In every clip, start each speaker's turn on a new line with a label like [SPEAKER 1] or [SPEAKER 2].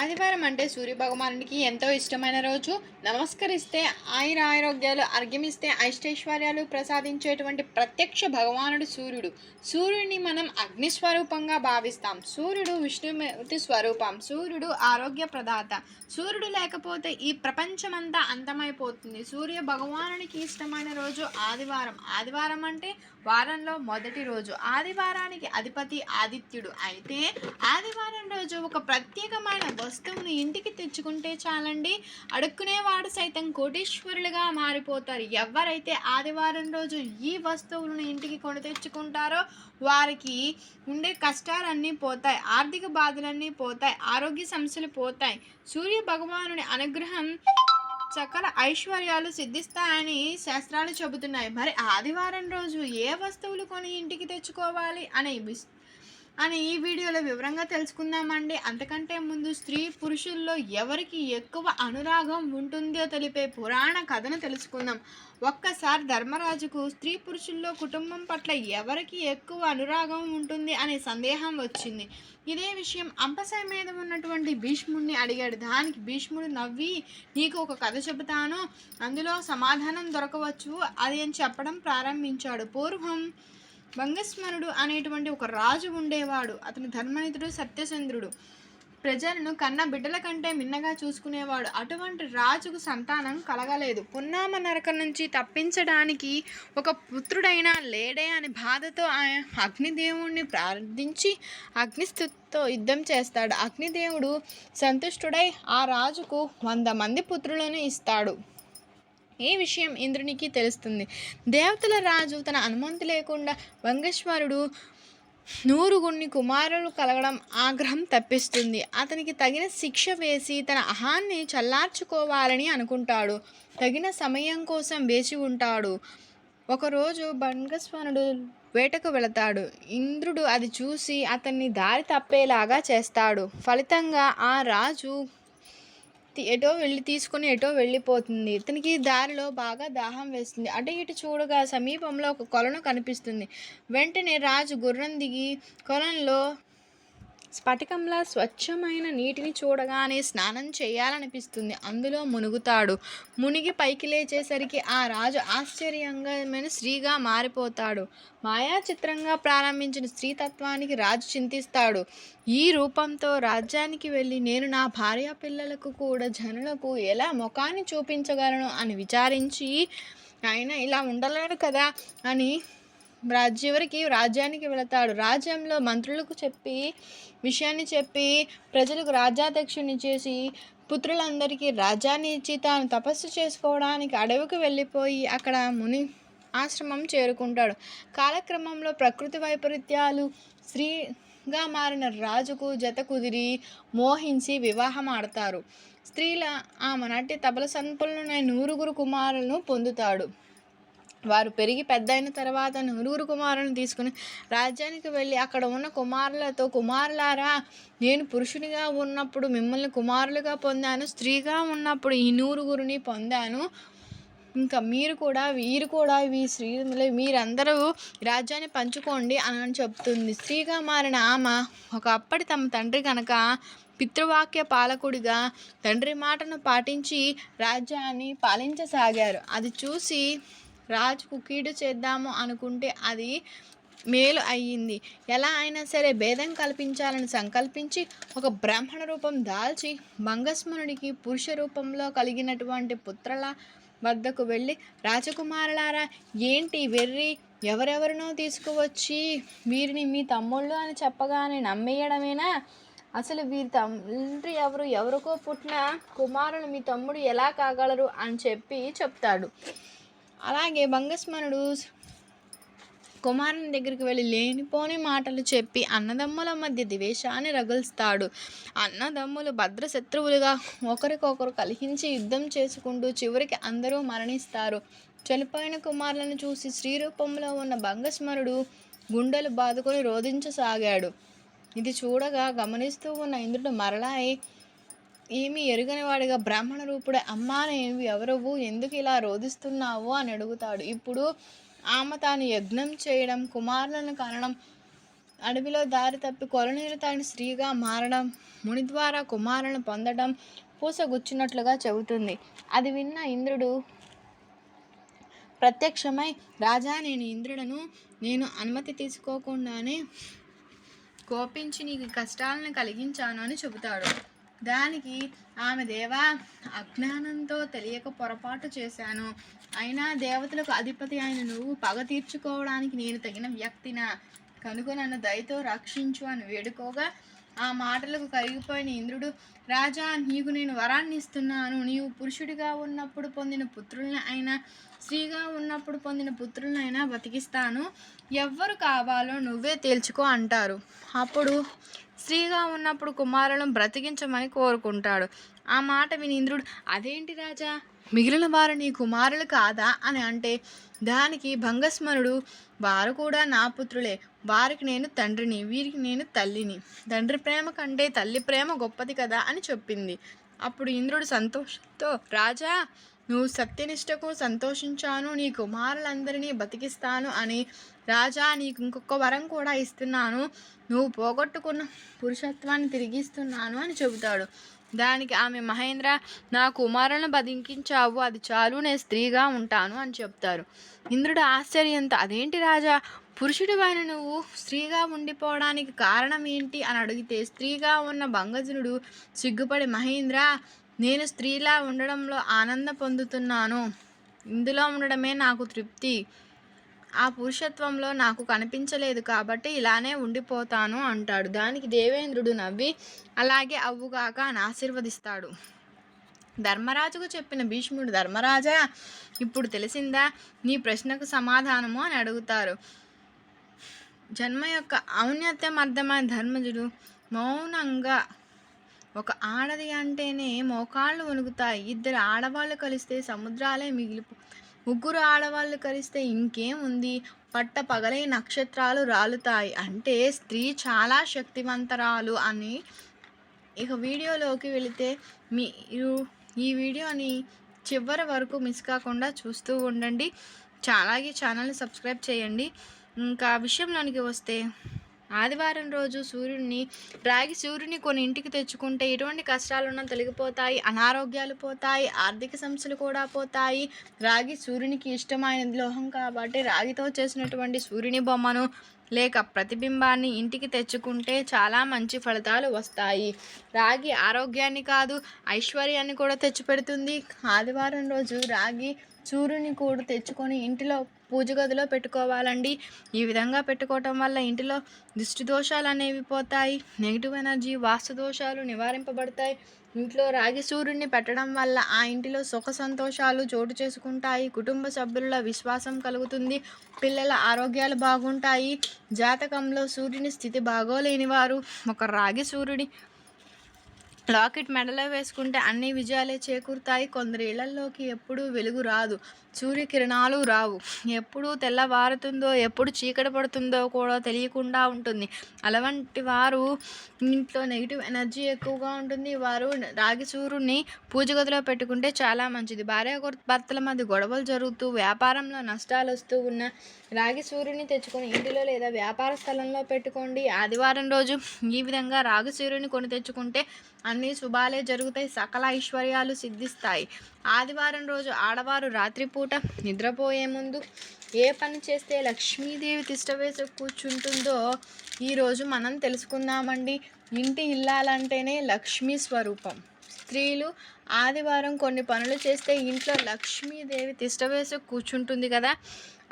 [SPEAKER 1] ఆదివారం అంటే సూర్య భగవానుడికి ఎంతో ఇష్టమైన రోజు. నమస్కరిస్తే ఆయుర ఆరోగ్యాలు అర్ఘ్యమిస్తే ఐష్టైశ్వర్యాలు ప్రసాదించేటువంటి ప్రత్యక్ష భగవానుడు సూర్యుడు. సూర్యుడిని మనం అగ్ని స్వరూపంగా భావిస్తాం. సూర్యుడు విష్ణుమూర్తి స్వరూపం. సూర్యుడు ఆరోగ్య ప్రదాత. సూర్యుడు లేకపోతే ఈ ప్రపంచమంతా అంతమైపోతుంది. సూర్య భగవానునికి ఇష్టమైన రోజు ఆదివారం. ఆదివారం అంటే వారంలో మొదటి రోజు. ఆదివారానికి అధిపతి ఆదిత్యుడు. అయితే ఆదివారం రోజు ఒక ప్రత్యేకమైన వస్తువును ఇంటికి తెచ్చుకుంటే చాలండి. అడుక్కునేవాడు సైతం కోటీశ్వరులుగా మారిపోతారు. ఎవరైతే ఆదివారం రోజు ఈ వస్తువులను ఇంటికి కొని తెచ్చుకుంటారో వారికి ఉండే కష్టాలన్నీ పోతాయి. ఆర్థిక బాధలన్నీ పోతాయి. ఆరోగ్య సమస్యలు పోతాయి. సూర్య భగవానుని అనుగ్రహం సకల ఐశ్వర్యాలు సిద్ధిస్తాయని శాస్త్రాలు చెబుతున్నాయి. మరి ఆదివారం రోజు ఏ వస్తువులు కొని ఇంటికి తెచ్చుకోవాలి? అనే అని ఈ వీడియోలో వివరంగా తెలుసుకుందామండి. అంతకంటే ముందు స్త్రీ పురుషుల్లో ఎవరికి ఎక్కువ అనురాగం ఉంటుందో తెలిపే పురాణ కథను తెలుసుకుందాం. ఒక్కసారి ధర్మరాజుకు స్త్రీ పురుషుల్లో కుటుంబం పట్ల ఎవరికి ఎక్కువ అనురాగం ఉంటుంది అనే సందేహం వచ్చింది. ఇదే విషయం అంపసాయ మీద ఉన్నటువంటి భీష్ముడిని అడిగాడు. దానికి భీష్ముడు నవ్వి నీకు ఒక కథ చెబుతాను. అందులో సమాధానం దొరకవచ్చు. అది అని చెప్పడం ప్రారంభించాడు. పూర్వం వంగస్మరుడు అనేటువంటి ఒక రాజు ఉండేవాడు. అతని ధర్మనితుడు సత్యచంద్రుడు. ప్రజలను కన్న బిడ్డల కంటే మిన్నగా చూసుకునేవాడు. అటువంటి రాజుకు సంతానం కలగలేదు. పున్నామ నరక నుంచి తప్పించడానికి ఒక పుత్రుడైనా లేడే అని బాధతో ఆయన అగ్నిదేవుణ్ణి ప్రార్థించి అగ్నిస్థుతితో యుద్ధం చేస్తాడు. అగ్నిదేవుడు సంతుష్టుడై ఆ రాజుకు వంద మంది పుత్రులను ఇస్తాడు. ఈ విషయం ఇంద్రునికి తెలుస్తుంది? దేవతల రాజు తన అనుమతి లేకుండా వంగేశ్వరుడు నూరుగుణ్ణి కుమారులు కలగడం ఆగ్రహం తప్పిస్తుంది. అతనికి తగిన శిక్ష వేసి తన అహాన్ని చల్లార్చుకోవాలని అనుకుంటాడు. తగిన సమయం కోసం వేచి ఉంటాడు. ఒకరోజు భంగస్వనుడు వేటకు వెళతాడు. ఇంద్రుడు అది చూసి అతన్ని దారి తప్పేలాగా చేస్తాడు. ఫలితంగా ఆ రాజు ఎటో వెళ్ళి తీసుకుని ఎటో వెళ్ళిపోతుంది. ఇతనికి దారిలో బాగా దాహం వేస్తుంది. అటు ఇటు చూడగా సమీపంలో ఒక కొలను కనిపిస్తుంది. వెంటనే రాజు గుర్రం దిగి కొలంలో స్ఫటికంలా స్వచ్ఛమైన నీటిని చూడగానే స్నానం చేయాలనిపిస్తుంది. అందులో మునుగుతాడు. మునిగి పైకి లేచేసరికి ఆ రాజు ఆశ్చర్యంగా స్త్రీగా మారిపోతాడు. మాయా చిత్రంగా ప్రారంభించిన స్త్రీతత్వానికి రాజు చింతిస్తాడు. ఈ రూపంతో రాజ్యానికి వెళ్ళి నేను నా భార్య పిల్లలకు కూడా జనులకు ఎలా ముఖాన్ని చూపించగలను అని విచారించి ఆయన ఇలా ఉండలేడు కదా అని చివరికి రాజ్యానికి వెళతాడు. రాజ్యంలో మంత్రులకు చెప్పి విషయాన్ని చెప్పి ప్రజలకు రాజ్యాధ్యక్షుని చేసి పుత్రులందరికీ రాజ్యాన్ని ఇచ్చి తాను తపస్సు చేసుకోవడానికి అడవికి వెళ్ళిపోయి అక్కడ ముని ఆశ్రమం చేరుకుంటాడు. కాలక్రమంలో ప్రకృతి వైపరీత్యాలు స్త్రీగా మారిన రాజుకు జత కుదిరి మోహించి వివాహం ఆడతారు. స్త్రీల ఆమె నాటి తబల సంపన్నులైన నూరుగురు కుమారులను పొందుతాడు. వారు పెరిగి పెద్దయిన తర్వాత నలుగురు కుమారులను తీసుకుని రాజ్యానికి వెళ్ళి అక్కడ ఉన్న కుమారులతో కుమారులారా నేను పురుషునిగా ఉన్నప్పుడు మిమ్మల్ని కుమారులుగా పొందాను స్త్రీగా ఉన్నప్పుడు ఈ నూరుగురిని పొందాను. ఇంకా మీరు కూడా వీరు కూడా ఈ స్త్రీ మీరందరూ రాజ్యాన్ని పంచుకోండి అని చెప్తుంది. స్త్రీగా మారిన ఆమె ఒకప్పటి తమ తండ్రి కనుక పితృవాక్య పాలకుడిగా తండ్రి మాటను పాటించి రాజ్యాన్ని పాలించసాగారు. అది చూసి రాజుకు కీడు చేద్దాము అనుకుంటే అది మేలు అయ్యింది. ఎలా అయినా సరే భేదం కల్పించాలని సంకల్పించి ఒక బ్రాహ్మణ రూపం దాల్చి భంగస్మరుడికి పురుష రూపంలో కలిగినటువంటి పుత్రల వద్దకు వెళ్ళి రాజకుమారులారా ఏంటి వెర్రి? ఎవరెవరినో తీసుకువచ్చి వీరిని మీ తమ్ముళ్ళు అని చెప్పగానే నమ్మేయడమేనా? అసలు వీరి తండ్రి ఎవరు? ఎవరికో పుట్టిన కుమారులు మీ తమ్ముడు ఎలా కాగలరు అని చెప్పి చెప్తాడు. అలాగే భంగస్మరుడు కుమారుని దగ్గరికి వెళ్ళి లేనిపోని మాటలు చెప్పి అన్నదమ్ముల మధ్య ద్వేషాన్ని రగులుస్తాడు. అన్నదమ్ములు భద్ర శత్రువులుగా ఒకరికొకరు కలిహించి యుద్ధం చేసుకుంటూ చివరికి అందరూ మరణిస్తారు. చనిపోయిన కుమారులను చూసి స్త్రీ రూపంలో ఉన్న భంగస్మరుడు గుండెలు బాదుకొని రోధించసాగాడు. ఇది చూడగా గమనిస్తూ ఉన్న ఇంద్రుడు మరలాయి ఏమి ఎరుగని వాడిగా బ్రాహ్మణ రూపుడే అమ్మా నేను ఎవరవు? ఎందుకు ఇలా రోధిస్తున్నావు? అని అడుగుతాడు. ఇప్పుడు ఆమె తాను యజ్ఞం చేయడం కుమారులను కనడం అడవిలో దారి తప్పి కొలనీరు తాను స్త్రీగా మారడం ముని ద్వారా కుమారులను పొందడం పూసగుచ్చినట్లుగా చెబుతుంది. అది విన్న ఇంద్రుడు ప్రత్యక్షమై రాజా నేను ఇంద్రుడను నేను అనుమతి తీసుకోకుండానే కోపించి నీకు కష్టాలను కలిగించాను అని చెబుతాడు. దానికి ఆమె దేవా అజ్ఞానంతో తెలియక పొరపాటు చేశాను. అయినా దేవతలకు అధిపతి అయిన నువ్వు పగ తీర్చుకోవడానికి నేను తగిన వ్యక్తినా? కనుక నన్ను దయతో రక్షించు అని వేడుకోగా ఆ మాటలకు కరిగిపోయిన ఇంద్రుడు రాజా నీకు నేను వరాన్ని ఇస్తున్నాను. నీవు పురుషుడిగా ఉన్నప్పుడు పొందిన పుత్రుల్ని అయినా స్త్రీగా ఉన్నప్పుడు పొందిన పుత్రులనైనా బతికిస్తాను. ఎవ్వరు కావాలో నువ్వే తేల్చుకో అంటారు. అప్పుడు స్త్రీగా ఉన్నప్పుడు కుమారులను బ్రతికించమని కోరుకుంటాడు. ఆ మాట విని ఇంద్రుడు అదేంటి రాజా? మిగిలిన వారు నీ కుమారులు కాదా? అని అంటే దానికి భంగస్మరుడు వారు కూడా నా పుత్రులే. వారికి నేను తండ్రిని వీరికి నేను తల్లిని. తండ్రి ప్రేమ కంటే తల్లి ప్రేమ గొప్పది కదా? అని చెప్పింది. అప్పుడు ఇంద్రుడు సంతోషంతో రాజా నువ్వు సత్యనిష్టకు సంతోషించాను నీ కుమారులందరినీ బతికిస్తాను అని రాజా నీకు ఇంకొక వరం కూడా ఇస్తున్నాను. నువ్వు పోగొట్టుకున్న పురుషత్వాన్ని తిరిగిస్తున్నాను అని చెబుతాడు. దానికి ఆమె మహేంద్ర నా కుమారులను బతికించావు అది చాలు నేను స్త్రీగా ఉంటాను అని చెప్తారు. ఇంద్రుడు ఆశ్చర్యంతో అదేంటి రాజా పురుషుడి పైన నువ్వు స్త్రీగా ఉండిపోవడానికి కారణం ఏంటి? అని అడిగితే స్త్రీగా ఉన్న భంగజనుడు సిగ్గుపడి మహేంద్ర నేను స్త్రీలా ఉండడంలో ఆనందం పొందుతున్నాను. ఇందులో ఉండడమే నాకు తృప్తి. ఆ పురుషత్వంలో నాకు కనిపించలేదు కాబట్టి ఇలానే ఉండిపోతాను అంటాడు. దానికి దేవేంద్రుడు నవ్వి అలాగే అవ్వుగాక అని ఆశీర్వదిస్తాడు. ధర్మరాజుకు చెప్పిన భీష్ముడు ధర్మరాజా ఇప్పుడు తెలిసిందా? నీ ప్రశ్నకు సమాధానము అని అడుగుతారు. జన్మ యొక్క ఔన్నత్యం అర్థమైన ధర్మజుడు మౌనంగా ఒక ఆడది అంటేనే మోకాళ్ళు వణుకుతాయి. ఇద్దరు ఆడవాళ్ళు కలిస్తే సముద్రాలే మిగిలిపో ముగ్గురు ఆడవాళ్ళు కలిస్తే ఇంకేం ఉంది పట్ట పగలే నక్షత్రాలు రాలుతాయి. అంటే స్త్రీ చాలా శక్తివంతరాలు అని. ఇక వీడియోలోకి వెళితే మీరు ఈ వీడియోని చివరి వరకు మిస్ కాకుండా చూస్తూ ఉండండి. అలాగే ఛానల్ని సబ్స్క్రైబ్ చేయండి. ఇంకా విషయంలోనికి వస్తే ఆదివారం రోజు సూర్యుడిని రాగి సూర్యుని కొన్ని ఇంటికి తెచ్చుకుంటే ఎటువంటి కష్టాలున్నా తొలగిపోతాయి అనారోగ్యాలు పోతాయి ఆర్థిక సమస్యలు కూడా పోతాయి. రాగి సూర్యునికి ఇష్టమైన లోహం కాబట్టి రాగితో చేసినటువంటి సూర్యుని బొమ్మను లేక ప్రతిబింబాన్ని ఇంటికి తెచ్చుకుంటే చాలా మంచి ఫలితాలు వస్తాయి. రాగి ఆరోగ్యాన్ని కాదు ఐశ్వర్యాన్ని కూడా తెచ్చిపెడుతుంది. ఆదివారం రోజు రాగి సూర్యుని కూడా తెచ్చుకొని ఇంటిలో పూజ గదిలో పెట్టుకోవాలండి. ఈ విధంగా పెట్టుకోవటం వల్ల ఇంటిలో దిష్టి దోషాలు అనేవి పోతాయి. నెగిటివ్ ఎనర్జీ వాస్తు దోషాలు నివారింపబడతాయి. ఇంట్లో రాగి సూర్యుడిని పెట్టడం వల్ల ఆ ఇంటిలో సుఖ సంతోషాలు చోటు చేసుకుంటాయి. కుటుంబ సభ్యుల విశ్వాసం కలుగుతుంది. పిల్లల ఆరోగ్యాలు బాగుంటాయి. జాతకంలో సూర్యుని స్థితి బాగోలేని వారు ఒక రాగి సూర్యుడి లాకెట్ మెడలో వేసుకుంటే అన్ని విజయాలే చేకూరుతాయి. కొందరి ఇళ్ళలోకి ఎప్పుడూ వెలుగు రాదు. సూర్యకిరణాలు రావు. ఎప్పుడు తెల్లవారుతుందో ఎప్పుడు చీకటి పడుతుందో కూడా తెలియకుండా ఉంటుంది. అలాంటి వారు ఇంట్లో నెగిటివ్ ఎనర్జీ ఎక్కువగా ఉంటుంది. వారు రాగి సూర్యుని పూజ గదిలో పెట్టుకుంటే చాలా మంచిది. భార్య భర్తల మధ్య గొడవలు జరుగుతూ వ్యాపారంలో నష్టాలు వస్తూ ఉన్న రాగి సూర్యుని తెచ్చుకొని ఇంటిలో లేదా వ్యాపార స్థలంలో పెట్టుకోండి. ఆదివారం రోజు ఈ విధంగా రాగి సూర్యుని కొని తెచ్చుకుంటే అన్ని శుభాలే జరుగుతాయి. సకల ఐశ్వర్యాలు సిద్ధిస్తాయి. ఆదివారం రోజు ఆడవారు పూట నిద్రపోయే ముందు ఏ పని చేస్తే లక్ష్మీదేవి తిష్టవేసి కూర్చుంటుందో ఈరోజు మనం తెలుసుకుందామండి. ఇంటి ఇల్లాలంటేనే లక్ష్మీ స్వరూపం. స్త్రీలు ఆదివారం కొన్ని పనులు చేస్తే ఇంట్లో లక్ష్మీదేవి తిష్టవేసి కూర్చుంటుంది కదా.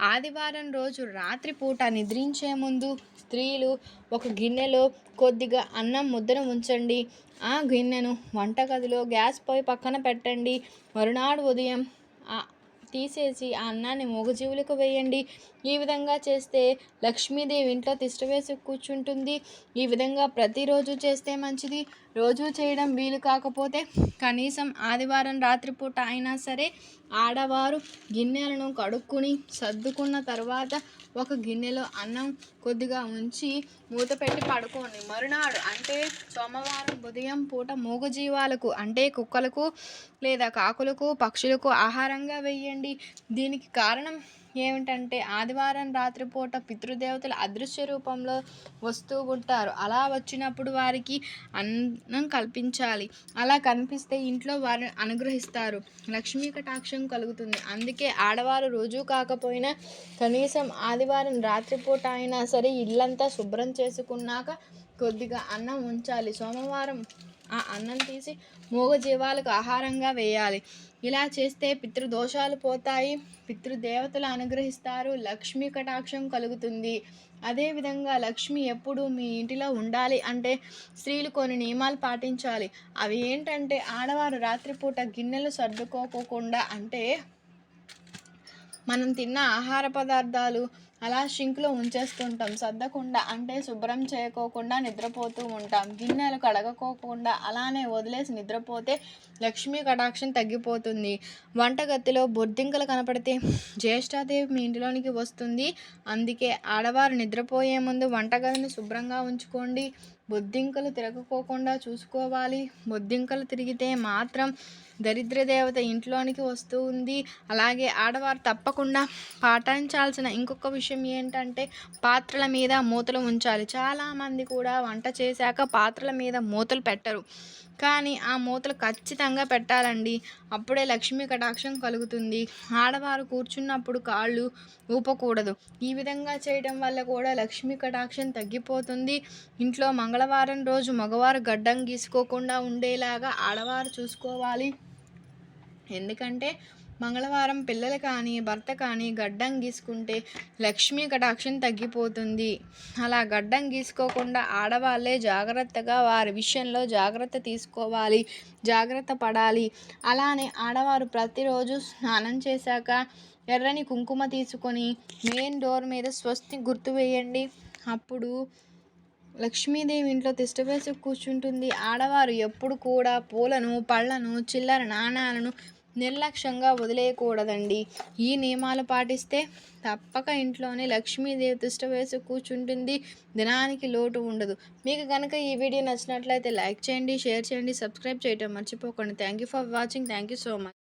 [SPEAKER 1] ఆదివారం రోజు రాత్రి పూట నిద్రించే ముందు స్త్రీలు ఒక గిన్నెలో కొద్దిగా అన్నం ముద్దను ఉంచండి. ఆ గిన్నెను వంటగదిలో గ్యాస్ పొయ్యి పక్కన పెట్టండి. మరునాడు ఉదయం తీసేసి ఆ అన్నాన్ని మూగజీవులకు వేయండి. ఈ విధంగా చేస్తే లక్ష్మీదేవి ఇంట్లో తిష్టవేసి కూర్చుంటుంది. ఈ విధంగా ప్రతిరోజు చేస్తే మంచిది. రోజు చేయడం వీలు కాకపోతే కనీసం ఆదివారం రాత్రిపూట అయినా సరే ఆడవారు గిన్నెలను కడుక్కుని సర్దుకున్న తర్వాత ఒక గిన్నెలో అన్నం కొద్దిగా ఉంచి మూత పెట్టి పడుకోండి. మరునాడు అంటే సోమవారం ఉదయం పూట మూగజీవాలకు అంటే కుక్కలకు లేదా కాకులకు పక్షులకు ఆహారంగా వేయండి. దీనికి కారణం ఏమిటంటే ఆదివారం రాత్రిపూట పితృదేవతలు అదృశ్య రూపంలో వస్తూ ఉంటారు. అలా వచ్చినప్పుడు వారికి అన్నం కల్పించాలి. అలా కనిపిస్తే ఇంట్లో వారిని అనుగ్రహిస్తారు. లక్ష్మీ కటాక్షం కలుగుతుంది. అందుకే ఆడవారు రోజు కాకపోయినా కనీసం ఆదివారం రాత్రిపూట అయినా సరే ఇల్లంతా శుభ్రం చేసుకున్నాక కొద్దిగా అన్నం ఉంచాలి. సోమవారం ఆ అన్నం తీసి మూగజీవాలకు ఆహారంగా వేయాలి. ఇలా చేస్తే పితృదోషాలు పోతాయి. పితృదేవతలు అనుగ్రహిస్తారు. లక్ష్మీ కటాక్షం కలుగుతుంది. అదేవిధంగా లక్ష్మి ఎప్పుడు మీ ఇంటిలో ఉండాలి అంటే స్త్రీలు కొన్ని నియమాలు పాటించాలి. అవి ఏంటంటే ఆడవారు రాత్రిపూట గిన్నెలు సర్దుకోకుండా అంటే మనం తిన్న ఆహార పదార్థాలు అలా షింక్లో ఉంచేస్తుంటాం. సర్దకుండా అంటే శుభ్రం చేయకోకుండా నిద్రపోతూ ఉంటాం. గిన్నెలు కడగకోకుండా అలానే వదిలేసి నిద్రపోతే లక్ష్మీ కటాక్షం తగ్గిపోతుంది. వంటగత్తిలో బొద్దింకలు కనపడితే జ్యేష్ఠాదేవి మీ ఇంటిలోనికి వస్తుంది. అందుకే ఆడవారు నిద్రపోయే ముందు వంటగదిని శుభ్రంగా ఉంచుకోండి. బొద్దింకలు తిరగకోకుండా చూసుకోవాలి. బొద్దింకలు తిరిగితే మాత్రం దరిద్ర దేవత ఇంట్లోనికి వస్తూ ఉంది. అలాగే ఆడవారు తప్పకుండా పాటించాల్సిన ఇంకొక విషయం ఏంటంటే పాత్రల మీద మూతలు ఉంచాలి. చాలామంది కూడా వంట చేశాక పాత్రల మీద మూతలు పెట్టరు. కానీ ఆ మూతలు ఖచ్చితంగా పెట్టాలండి. అప్పుడే లక్ష్మీ కటాక్షం కలుగుతుంది. ఆడవారు కూర్చున్నప్పుడు కాళ్ళు ఊపకూడదు. ఈ విధంగా చేయడం వల్ల కూడా లక్ష్మీ కటాక్షం తగ్గిపోతుంది. ఇంట్లో మంగళవారం రోజు మగవారు గడ్డం గీసుకోకుండా ఉండేలాగా ఆడవారు చూసుకోవాలి. ఎందుకంటే మంగళవారం పిల్లలు కానీ భర్త కానీ గడ్డం గీసుకుంటే లక్ష్మీ కటాక్షం తగ్గిపోతుంది. అలా గడ్డం గీసుకోకుండా ఆడవాళ్ళే జాగ్రత్తగా వారి విషయంలో జాగ్రత్త తీసుకోవాలి జాగ్రత్త పడాలి. అలానే ఆడవారు ప్రతిరోజు స్నానం చేశాక ఎర్రని కుంకుమ తీసుకొని మెయిన్ డోర్ మీద స్వస్తి గుర్తు వేయండి. అప్పుడు లక్ష్మీదేవి ఇంట్లో తిష్టవేసి కూర్చుంటుంది. ఆడవారు ఎప్పుడు కూడా పూలను పళ్ళను చిల్లర నాణాలను నిర్లక్ష్యంగా వదిలేయకూడదండి. ఈ నియమాలు పాటిస్తే తప్పక ఇంట్లోనే లక్ష్మీదేవి తిష్ట వేసి కూర్చుంటుంది. దినానికి లోటు ఉండదు. మీకు కనుక ఈ వీడియో నచ్చినట్లయితే లైక్ చేయండి షేర్ చేయండి సబ్స్క్రైబ్ చేయటం మర్చిపోకండి. Thank you for watching thank you so much